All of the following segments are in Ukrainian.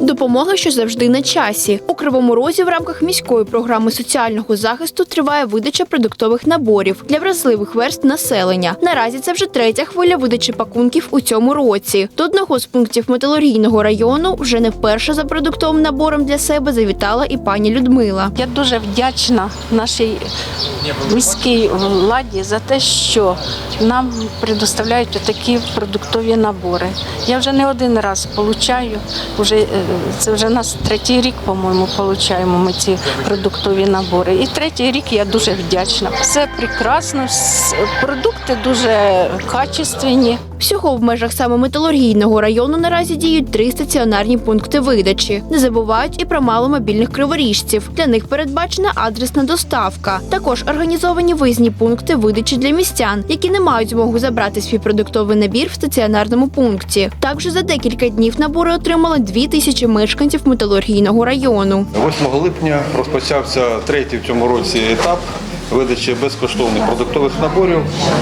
Допомога, що завжди на часі. У Кривому Розі в рамках міської програми соціального захисту триває видача продуктових наборів для вразливих верст населення. Наразі це вже третя хвиля видачі пакунків у цьому році. До одного з пунктів металургійного району вже не вперше за продуктовим набором для себе завітала і пані Людмила. Я дуже вдячна нашій міській владі за те, що нам предоставляють такі продуктові набори. Я вже не один раз получаю, вже, е, це вже нас третій рік, по-моєму, получаємо ми ці продуктові набори. І третій рік я дуже вдячна. Все прекрасно, продукти дуже качественні. Всього в межах саме металургійного району наразі діють три стаціонарні пункти видачі. Не забувають і про маломобільних криворіжців. Для них передбачена адресна доставка. Також організовані виїзні пункти видачі для містян, які не мають змогу забрати свій продуктовий набір в стаціонарному пункті. Також за декілька днів набори отримали дві тисячі мешканців металургійного району. 8 липня розпочався третій в цьому році етап видачі безкоштовних продуктових наборів,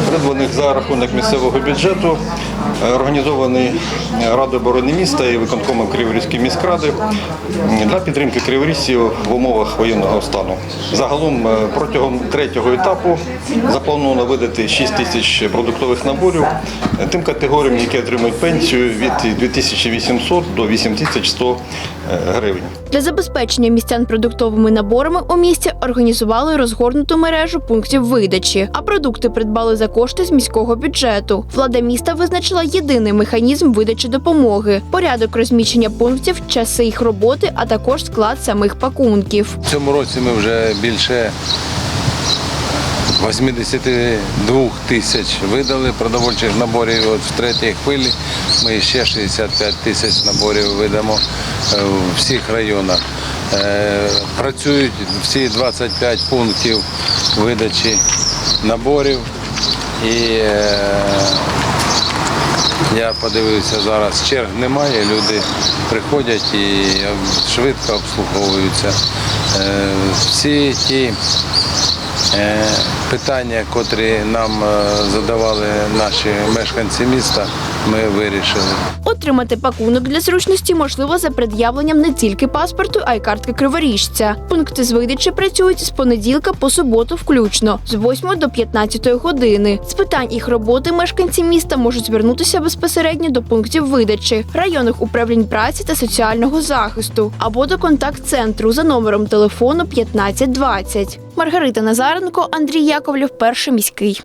придбаних за рахунок місцевого бюджету, е, організований Радою оборони міста і виконкомом Криворізької міськради для підтримки криворізців в умовах воєнного стану. Загалом е, протягом третього етапу заплановано видати 6 тисяч продуктових наборів е, тим категоріям, які отримують пенсію від 2800 до 8100 е, гривень. Для забезпечення містян продуктовими наборами у місті організували розгорнуту мережу пунктів видачі, а продукти придбали за кошти з міського бюджету. Влада міста визначила єдиний механізм видачі допомоги, порядок розміщення пунктів, часи їх роботи, а також склад самих пакунків. В цьому році ми вже більше 82 тисяч видали продовольчих наборів. От в третій хвилі ми ще 65 тисяч наборів видамо е, в всіх районах. Е, Працюють всі 25 пунктів видачі наборів. І е, я подивився зараз, черг немає, люди приходять і швидко обслуговуються. Всі ті питання, котрі нам е, задавали наші мешканці міста, ми вирішили. Отримати пакунок для зручності можливо за пред'явленням не тільки паспорту, а й картки криворіжця. Пункти з видачі працюють з понеділка по суботу, включно з 8 до 15 години. З питань їх роботи мешканці міста можуть звернутися безпосередньо до пунктів видачі, районних управлінь праці та соціального захисту або до контакт-центру за номером телефону 1520. Маргарита Назаренко, Андрій Яковлів, перший міський.